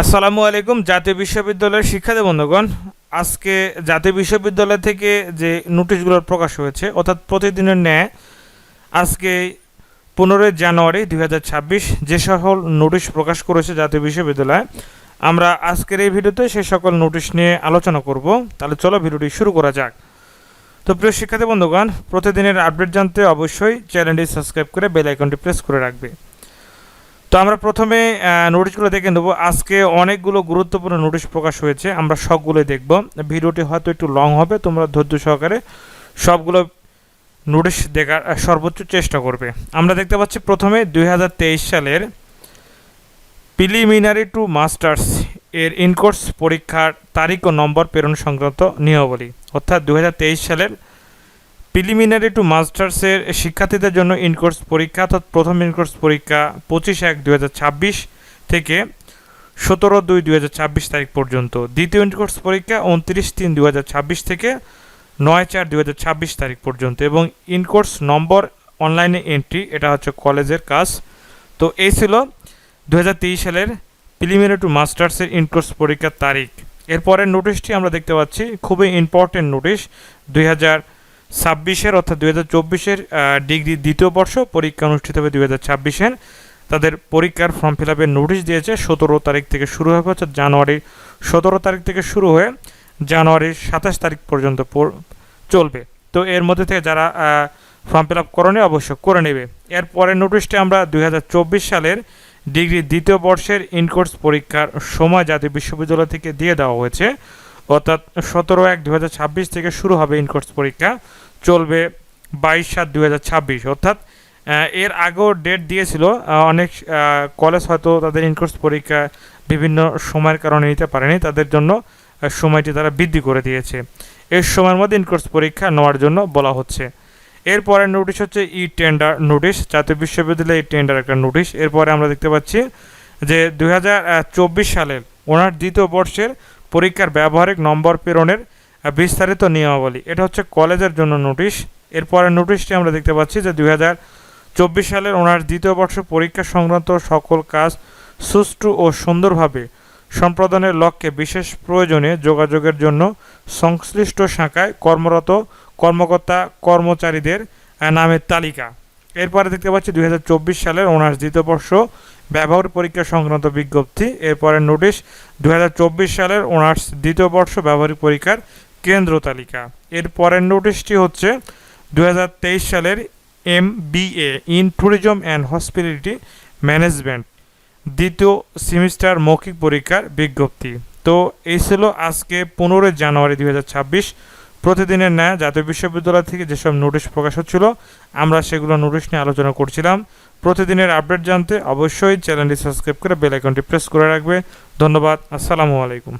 আসসালামু আলাইকুম, জাতীয় বিশ্ববিদ্যালয়ের শিক্ষার্থী বন্ধুগণ। আজকে জাতীয় বিশ্ববিদ্যালয় থেকে যে নোটিশগুলো প্রকাশ হয়েছে, অর্থাৎ প্রতিদিনের ন্যায়, আজকে পনেরোই জানুয়ারি দু হাজার ছাব্বিশ যে সকল নোটিশ প্রকাশ করেছে জাতীয় বিশ্ববিদ্যালয়, আমরা আজকের এই ভিডিওতে সেই সকল নোটিশ নিয়ে আলোচনা করব। তাহলে চলো ভিডিওটি শুরু করা যাক। তো প্রিয় শিক্ষার্থী বন্ধুগণ, প্রতিদিনের আপডেট জানতে অবশ্যই চ্যানেলটি সাবস্ক্রাইব করে বেল আইকনটি প্রেস করে রাখবে। তো আমরা প্রথমে নোটিশগুলো দেখে নেব। আজকে অনেকগুলো গুরুত্বপূর্ণ নোটিশ প্রকাশ হয়েছে, আমরা সবগুলোই দেখব। ভিডিওটি হয়তো একটু লং হবে, তোমরা ধৈর্য সহকারে সবগুলো নোটিশ দেখার সর্বোচ্চ চেষ্টা করবে। আমরা দেখতে পাচ্ছি প্রথমে দুই হাজার তেইশ সালের প্রিলিমিনারি টু মাস্টার্স এর ইনকোর্স পরীক্ষার তারিখ ও নম্বর প্রেরণ সংক্রান্ত নিয়মাবলী। অর্থাৎ দুই হাজার তেইশ সালের প্রিলিমিনারি টু মাস্টার্সের শিক্ষার্থীদের জন্য ইনকোর্স পরীক্ষা, অর্থাৎ প্রথম ইনকোর্স পরীক্ষা পঁচিশ এক দুই থেকে সতেরো দুই দুই তারিখ পর্যন্ত। দ্বিতীয় ইনকোর্স পরীক্ষা উনত্রিশ তিন দুই থেকে নয় চার দুই তারিখ পর্যন্ত এবং ইনকোর্স নম্বর অনলাইনে এন্ট্রি এটা হচ্ছে কলেজের কাজ। তো এই ছিল দু হাজার তেইশ সালের প্রিলিমিনারি টু মাস্টার্সের ইনকোর্স পরীক্ষার তারিখ। এরপরের নোটিশটি আমরা দেখতে পাচ্ছি, খুবই ইম্পর্টেন্ট নোটিশ দুই হাজার ছাব্বিশের অর্থাৎ দুই হাজার চব্বিশের ডিগ্রি দ্বিতীয় বর্ষ, পরীক্ষা অনুষ্ঠিত হবে দুই হাজার ছাব্বিশের। তাদের পরীক্ষার ফর্ম ফিল আপের নোটিশ দিয়েছে, সতেরো তারিখ থেকে শুরু হবে, অর্থাৎ জানুয়ারির সতেরো তারিখ থেকে শুরু হয়ে জানুয়ারির সাতাশ তারিখ পর্যন্ত পর- চলবে। তো এর মধ্যে থেকে যারা ফর্ম ফিল আপ করেনি অবশ্য করে নেবে। এর পরের নোটিশটি আমরা দুই হাজার চব্বিশ সালের ডিগ্রি দ্বিতীয় বর্ষের ইনকোর্স পরীক্ষার সময় জাতীয় বিশ্ববিদ্যালয় থেকে দিয়ে দেওয়া হয়েছে। অর্থাৎ সতেরো এক দু থেকে শুরু হবে ইনকোর্স পরীক্ষা। চলবে বাইশ সাত দু অর্থাৎ এর আগেও ডেট দিয়েছিল অনেক কলেজ হয়তো তাদের ইনকোর্স পরীক্ষা বিভিন্ন সময়ের কারণে নিতে পারেনি। তাদের জন্য সময়টি তারা বৃদ্ধি করে দিয়েছে। এর সময়ের মধ্যে ইনকোর্স পরীক্ষা নেওয়ার জন্য বলা হচ্ছে। এরপরের নোটিশ হচ্ছে ই টেন্ডার নোটিশ জাতীয় বিশ্ববিদ্যালয়ে ই টেন্ডার একটা নোটিশ এরপরে আমরা দেখতে পাচ্ছি যে দুই সালের ওনার দ্বিতীয় বর্ষের পরীক্ষার ব্যবহারিক নম্বর প্রেরণের বিস্তারিত নিয়মাবলী। এটা হচ্ছে কলেজের জন্য নোটিশ। এরপরে নোটিশটি আমরা দেখতে পাচ্ছি যে দুই চব্বিশ সালের ওনার দ্বিতীয় বর্ষ পরীক্ষা সংক্রান্ত সকল কাজ সুষ্ঠু ও সুন্দরভাবে সম্পাদনের লক্ষ্যে বিশেষ প্রয়োজনে যোগাযোগের জন্য সংশ্লিষ্ট শাখায় কর্মরত কর্মকর্তা কর্মচারীদের নামের তালিকা। এরপরে দেখতে পাচ্ছি দুই হাজার চব্বিশ সালের ওনার্স দ্বিতীয় বর্ষ ব্যবহার পরীক্ষা সংক্রান্ত বিজ্ঞপ্তি। এরপরে নোটিশ দু হাজার চব্বিশ সালের অনার্স দ্বিতীয় বর্ষ ব্যবহারিক পরীক্ষার কেন্দ্র তালিকা। এর পরের নোটিশটি হচ্ছে দু হাজার তেইশ সালের M in tourism and hospitality management, দ্বিতীয় সেমিস্টার মৌখিক পরীক্ষার বিজ্ঞপ্তি। তো এই ছিল আজকে পনেরোই জানুয়ারি দুই হাজার ছাব্বিশ। প্রতিদিনের ন্যায় জাতীয় বিশ্ববিদ্যালয় থেকে যেসব নোটিশ প্রকাশ হচ্ছিল, আমরা সেগুলো নোটিশ নিয়ে আলোচনা করছিলাম। প্রতিদিনের আপডেট জানতে অবশ্যই চ্যানেলটি সাবস্ক্রাইব করে বেল আইকনটি প্রেস করে রাখবে। ধন্যবাদ। আসসালামু আলাইকুম।